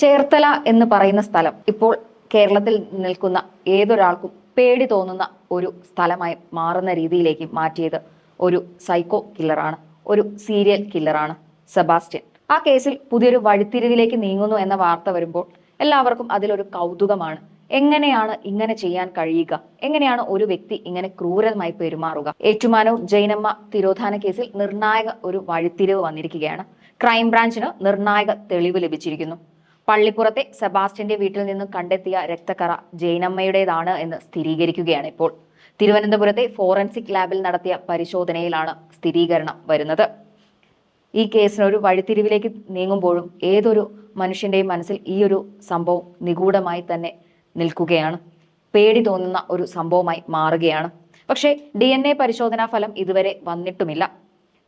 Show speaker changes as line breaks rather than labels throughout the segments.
ചേർത്തല എന്ന് പറയുന്ന സ്ഥലം ഇപ്പോൾ കേരളത്തിൽ നിൽക്കുന്ന ഏതൊരാൾക്കും പേടി തോന്നുന്ന ഒരു സ്ഥലമായി മാറുന്ന രീതിയിലേക്ക് മാറ്റിയത് ഒരു സൈക്കോ കില്ലറാണ് ഒരു സീരിയൽ കില്ലറാണ് സെബാസ്റ്റ്യൻ. ആ കേസിൽ പുതിയൊരു വഴിത്തിരിവിലേക്ക് നീങ്ങുന്നു എന്ന വാർത്ത വരുമ്പോൾ എല്ലാവർക്കും അതിലൊരു കൗതുകമാണ്. എങ്ങനെയാണ് ഇങ്ങനെ ചെയ്യാൻ കഴിയുക? എങ്ങനെയാണ് ഒരു വ്യക്തി ഇങ്ങനെ ക്രൂരമായി പെരുമാറുക? ഏറ്റുമാനൂർ ജൈനമ്മ തിരോധാന കേസിൽ നിർണായക ഒരു വഴിത്തിരിവ് വന്നിരിക്കുകയാണ്. ക്രൈംബ്രാഞ്ചിന് നിർണായക തെളിവ് ലഭിച്ചിരിക്കുന്നു. പള്ളിപ്പുറത്തെ സെബാസ്റ്റ്യന്റെ വീട്ടിൽ നിന്നും കണ്ടെത്തിയ രക്തക്കറ ജൈനമ്മയുടേതാണ് എന്ന് സ്ഥിരീകരിക്കുകയാണ് ഇപ്പോൾ. തിരുവനന്തപുരത്തെ ഫോറൻസിക് ലാബിൽ നടത്തിയ പരിശോധനയിലാണ് സ്ഥിരീകരണം വരുന്നത്. ഈ കേസിന് ഒരു വഴിത്തിരിവിലേക്ക് നീങ്ങുമ്പോഴും ഏതൊരു മനുഷ്യന്റെയും മനസ്സിൽ ഈ ഒരു സംഭവം നിഗൂഢമായി തന്നെ നിൽക്കുകയാണ്. പേടി തോന്നുന്ന ഒരു സംഭവമായി മാറുകയാണ്. പക്ഷേ ഡി പരിശോധനാ ഫലം ഇതുവരെ വന്നിട്ടുമില്ല.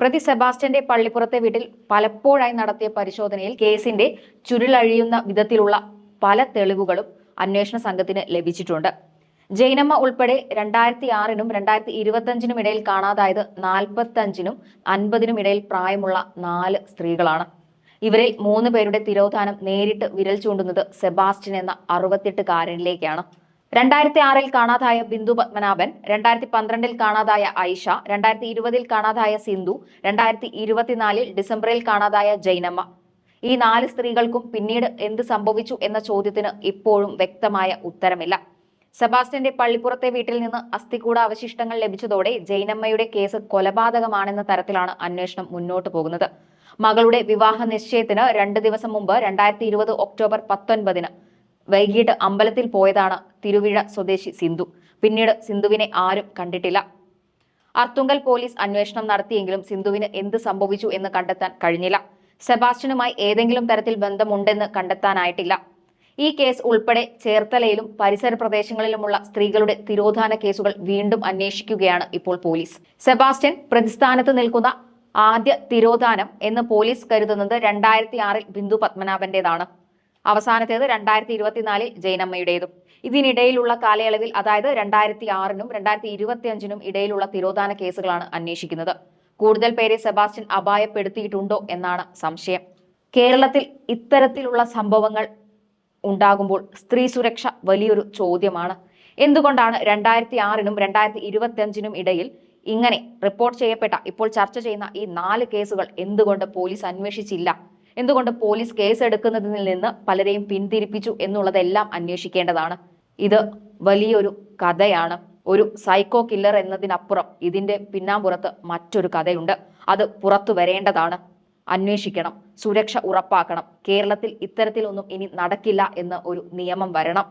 പ്രതി സെബാസ്റ്റ്യന്റെ പള്ളിപ്പുറത്തെ വീട്ടിൽ പലപ്പോഴായി നടത്തിയ പരിശോധനയിൽ കേസിന്റെ ചുരുളഴിയുന്ന വിധത്തിലുള്ള പല തെളിവുകളും അന്വേഷണ സംഘത്തിന് ലഭിച്ചിട്ടുണ്ട്. ജൈനമ്മ ഉൾപ്പെടെ രണ്ടായിരത്തി ആറിനും രണ്ടായിരത്തി ഇരുപത്തഞ്ചിനും ഇടയിൽ കാണാതായത് നാൽപ്പത്തഞ്ചിനും അൻപതിനും ഇടയിൽ പ്രായമുള്ള നാല് സ്ത്രീകളാണ്. ഇവരിൽ മൂന്ന് പേരുടെ തിരോധാനം നേരിട്ട് വിരൽ ചൂണ്ടുന്നത് സെബാസ്റ്റ്യൻ എന്ന അറുപത്തെട്ടുകാരനിലേക്കാണ് രണ്ടായിരത്തി ആറിൽ കാണാതായ ബിന്ദു പത്മനാഭൻ രണ്ടായിരത്തി പന്ത്രണ്ടിൽ കാണാതായ ഐഷ രണ്ടായിരത്തി ഇരുപതിൽ കാണാതായ സിന്ധു രണ്ടായിരത്തി ഇരുപത്തിനാലിൽ ഡിസംബറിൽ കാണാതായ ജൈനമ്മ. ഈ നാല് സ്ത്രീകൾക്കും പിന്നീട് എന്ത് സംഭവിച്ചു എന്ന ചോദ്യത്തിന് ഇപ്പോഴും വ്യക്തമായ ഉത്തരമില്ല. സെബാസ്റ്റ്യന്റെ പള്ളിപ്പുറത്തെ വീട്ടിൽ നിന്ന് അസ്ഥികൂട അവശിഷ്ടങ്ങൾ ലഭിച്ചതോടെ ജൈനമ്മയുടെ കേസ് കൊലപാതകമാണെന്ന തരത്തിലാണ് അന്വേഷണം മുന്നോട്ട് പോകുന്നത്. മകളുടെ വിവാഹ നിശ്ചയത്തിന് രണ്ട് ദിവസം മുമ്പ് രണ്ടായിരത്തി ഇരുപത് ഒക്ടോബർ പത്തൊൻപതിന് വൈകിട്ട് അമ്പലത്തിൽ പോയതാണ് തിരുവിഴ സ്വദേശി സിന്ധു. പിന്നീട് സിന്ധുവിനെ ആരും കണ്ടിട്ടില്ല. അർത്തുങ്കൽ പോലീസ് അന്വേഷണം നടത്തിയെങ്കിലും സിന്ധുവിന് എന്ത് സംഭവിച്ചു എന്ന് കണ്ടെത്താൻ കഴിഞ്ഞില്ല. സെബാസ്റ്റ്യനുമായി ഏതെങ്കിലും തരത്തിൽ ബന്ധമുണ്ടെന്ന് കണ്ടെത്താനായിട്ടില്ല. ഈ കേസ് ഉൾപ്പെടെ ചേർത്തലയിലും പരിസര പ്രദേശങ്ങളിലുമുള്ള സ്ത്രീകളുടെ തിരോധാന കേസുകൾ വീണ്ടും അന്വേഷിക്കുകയാണ് ഇപ്പോൾ പോലീസ്. സെബാസ്റ്റ്യൻ പ്രതിസ്ഥാനത്ത് നിൽക്കുന്ന ആദ്യ തിരോധാനം എന്ന് പോലീസ് കരുതുന്നത് രണ്ടായിരത്തി ആറിൽ ബിന്ദു പത്മനാഭന്റേതാണ്. അവസാനത്തേത് രണ്ടായിരത്തി ഇരുപത്തിനാലിൽ ജൈനമ്മയുടേതും ഇതിനിടയിലുള്ള കാലയളവിൽ അതായത് രണ്ടായിരത്തി ആറിനും രണ്ടായിരത്തി ഇരുപത്തി അഞ്ചിനും ഇടയിലുള്ള തിരോധാന കേസുകളാണ് അന്വേഷിക്കുന്നത്. കൂടുതൽ പേരെ സെബാസ്റ്റ്യൻ അപായപ്പെടുത്തിയിട്ടുണ്ടോ എന്നാണ് സംശയം. കേരളത്തിൽ ഇത്തരത്തിലുള്ള സംഭവങ്ങൾ ഉണ്ടാകുമ്പോൾ സ്ത്രീ സുരക്ഷ വലിയൊരു ചോദ്യമാണ്. എന്തുകൊണ്ടാണ് രണ്ടായിരത്തി ആറിനും രണ്ടായിരത്തി ഇരുപത്തി അഞ്ചിനും ഇടയിൽ ഇങ്ങനെ റിപ്പോർട്ട് ചെയ്യപ്പെട്ട ഇപ്പോൾ ചർച്ച ചെയ്യുന്ന ഈ നാല് കേസുകൾ എന്തുകൊണ്ട് പോലീസ് അന്വേഷിച്ചില്ല? എന്തുകൊണ്ട് പോലീസ് കേസ് എടുക്കുന്നതിൽ നിന്ന് പലരെയും പിന്തിരിപ്പിച്ചു എന്നുള്ളതെല്ലാം അന്വേഷിക്കേണ്ടതാണ്. ഇത് വലിയൊരു കഥയാണ്. ഒരു സൈക്കോ കില്ലർ എന്നതിനപ്പുറം ഇതിന്റെ പിന്നാമ്പുറത്ത് മറ്റൊരു കഥയുണ്ട്. അത് പുറത്തു വരേണ്ടതാണ്. അന്വേഷിക്കണം. സുരക്ഷ ഉറപ്പാക്കണം. കേരളത്തിൽ ഇത്തരത്തിലൊന്നും ഇനി നടക്കില്ല എന്ന് ഒരു നിയമം വരണം.